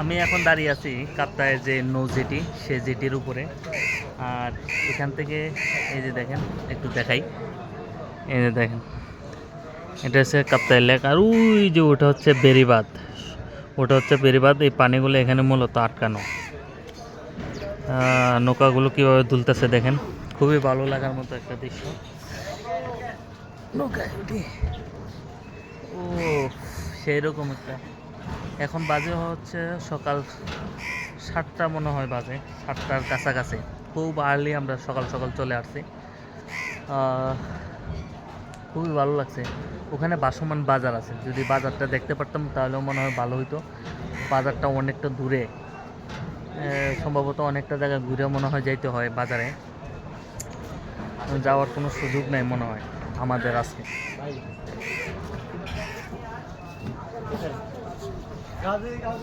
আমি এখন দাঁড়িয়ে আছি কাপ্তায়ের যে নৌ জেটি, সে জেটির উপরে। আর এখান থেকে, এই যে দেখেন, একটু দেখাই। এই যে দেখেন, এটা হচ্ছে কাপ্তায়ের লেক। আর ওই যে ওটা হচ্ছে বেরিবাদ ওটা হচ্ছে বেরিবাদ এই পানিগুলো এখানে মূলত আটকানো। নৌকাগুলো কীভাবে দুলতেছে দেখেন। খুবই ভালো লাগার মতো একটা দৃশ্য। নৌকা ও সেই রকম একটা। এখন বাজে হচ্ছে সকাল সাতটা মনে হয় বাজে, সাতটার কাছাকাছি। খুব আর্লি আমরা সকাল সকাল চলে আসছি। খুবই ভালো লাগছে। ওখানে বাসমান বাজার আছে। যদি বাজারটা দেখতে পারতাম তাহলেও মনে হয় ভালো হইতো। বাজারটা অনেকটা দূরে। সম্ভবত অনেকটা জায়গা ঘুরে মনে হয় যাইতে হয় বাজারে। যাওয়ার কোনো সুযোগ নেই মনে হয় আমাদের আজকে। কাজে কাজ